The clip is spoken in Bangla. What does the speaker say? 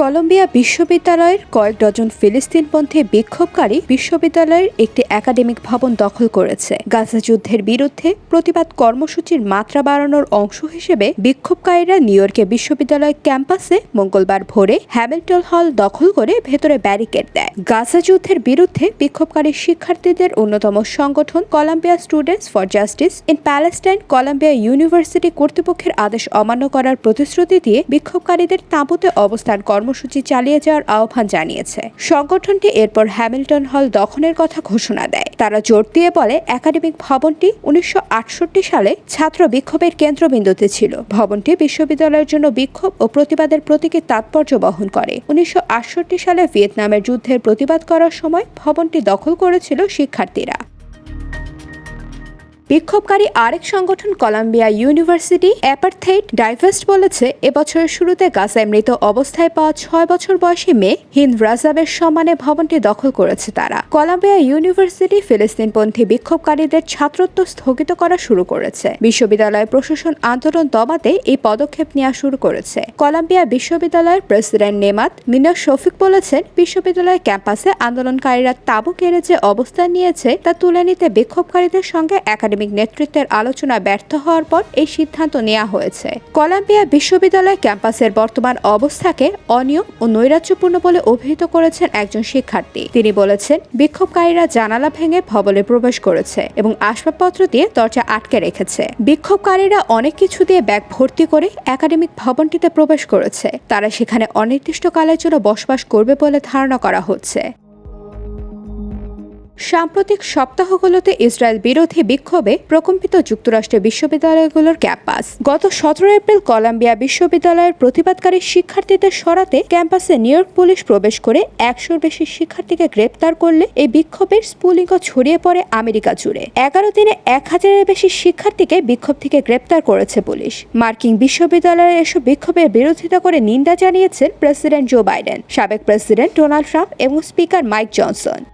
কলম্বিয়া বিশ্ববিদ্যালয়ের কয়েক ডজন ফিলিস্তিনপন্থী বিক্ষোভকারী বিশ্ববিদ্যালয়ের একটি একাডেমিক ভবন দখল করেছে। গাজা যুদ্ধের বিরুদ্ধে প্রতিবাদ কর্মসূচির মাত্রা বাড়ানোর অংশ হিসেবে বিক্ষোভকারীরা নিউ ইয়র্কে বিশ্ববিদ্যালয় ক্যাম্পাসে মঙ্গলবার ভোরে হ্যামিল্টন হল দখল করে ভেতরে ব্যারিকেড দেয়। গাজা যুদ্ধের বিরুদ্ধে বিক্ষোভকারী শিক্ষার্থীদের অন্যতম সংগঠন Columbia students for justice in Palestine Columbia university কর্তৃপক্ষের আদেশ অমান্য করার প্রতিশ্রুতি দিয়ে বিক্ষোভকারীদের তাঁবুতে অবস্থান কর্মসূচি চালিয়ে যাওয়ার আহ্বান জানিয়েছে। সংগঠনটি এরপর হ্যামিল্টন হল দখলের কথা ঘোষণা দেয়। তারা জোর দিয়ে বলে, একাডেমিক ভবনটি উনিশশো আটষট্টি সালে ছাত্র বিক্ষোভের কেন্দ্রবিন্দুতে ছিল। ভবনটি বিশ্ববিদ্যালয়ের জন্য বিক্ষোভ ও প্রতিবাদের প্রতীকী তাৎপর্য বহন করে। উনিশশো আটষট্টি সালে ভিয়েতনামের যুদ্ধের প্রতিবাদ করার সময় ভবনটি দখল করেছিল শিক্ষার্থীরা। বিক্ষোভকারী আরেক সংগঠন কলাম্বিয়া ইউনিভার্সিটি অ্যাপারথেইট ডাইভেস্ট বলেছে, এবছরের শুরুতে গাজায় মৃত অবস্থায় পাওয়া ছয় বছর বয়সী মেয়ে হিন্দ রাজাবের সম্মানে ভবনটি দখল করেছে তারা। কলাম্বিয়া ইউনিভার্সিটি ফিলিস্তিনপন্থী বিক্ষোভকারীদের ছাত্রত্ব স্থগিত করা শুরু করেছে। বিশ্ববিদ্যালয় প্রশাসন আন্দোলন দমাতে এই পদক্ষেপ নেওয়া শুরু করেছে। কলাম্বিয়া বিশ্ববিদ্যালয়ের প্রেসিডেন্ট নেমাত মিনা শফিক বলেছেন, বিশ্ববিদ্যালয় ক্যাম্পাসে আন্দোলনকারীরা তাবু কেড়ে যে অবস্থান নিয়েছে তা তুলে নিতে বিক্ষোভকারীদের সঙ্গে একাডেমিক নেতৃত্বের আলোচনা ব্যর্থ হওয়ার পর এই সিদ্ধান্ত নেওয়া হয়েছে। কলাম্বিয়া বিশ্ববিদ্যালয় ক্যাম্পাসের বর্তমান অবস্থাকে অনিয়ম ও নৈরাজ্যপূর্ণ বলে অভিহিত করেছেন একজন শিক্ষার্থী। তিনি বলেছেন, বিক্ষোভকারীরা জানালা ভেঙে ভবনে প্রবেশ করেছে এবং আসবাবপত্র দিয়ে দরজা আটকে রেখেছে। বিক্ষোভকারীরা অনেক কিছু দিয়ে ব্যাগ ভর্তি করে একাডেমিক ভবনটিতে প্রবেশ করেছে। তারা সেখানে অনির্দিষ্টকালের জন্য বসবাস করবে বলে ধারণা করা হচ্ছে। সাম্প্রতিক সপ্তাহগুলোতে ইসরায়েল বিরোধী বিক্ষোভে প্রকম্পিত যুক্তরাষ্ট্রের বিশ্ববিদ্যালয়গুলোর ক্যাম্পাস। গত সতেরো এপ্রিল কলাম্বিয়া বিশ্ববিদ্যালয়ের প্রতিবাদকারী শিক্ষার্থীদের সরাতে ক্যাম্পাসে নিউ ইয়র্ক পুলিশ প্রবেশ করে একশোর বেশি শিক্ষার্থীকে গ্রেপ্তার করলে এই বিক্ষোভের স্পুলিঙ্গ ছড়িয়ে পড়ে আমেরিকা জুড়ে। এগারো দিনে এক হাজারের বেশি শিক্ষার্থীকে বিক্ষোভ থেকে গ্রেপ্তার করেছে পুলিশ। মার্কিন বিশ্ববিদ্যালয়ে এসব বিক্ষোভের বিরোধিতা করে নিন্দা জানিয়েছেন প্রেসিডেন্ট জো বাইডেন, সাবেক প্রেসিডেন্ট ডোনাল্ড ট্রাম্প এবং speaker Mike Johnson.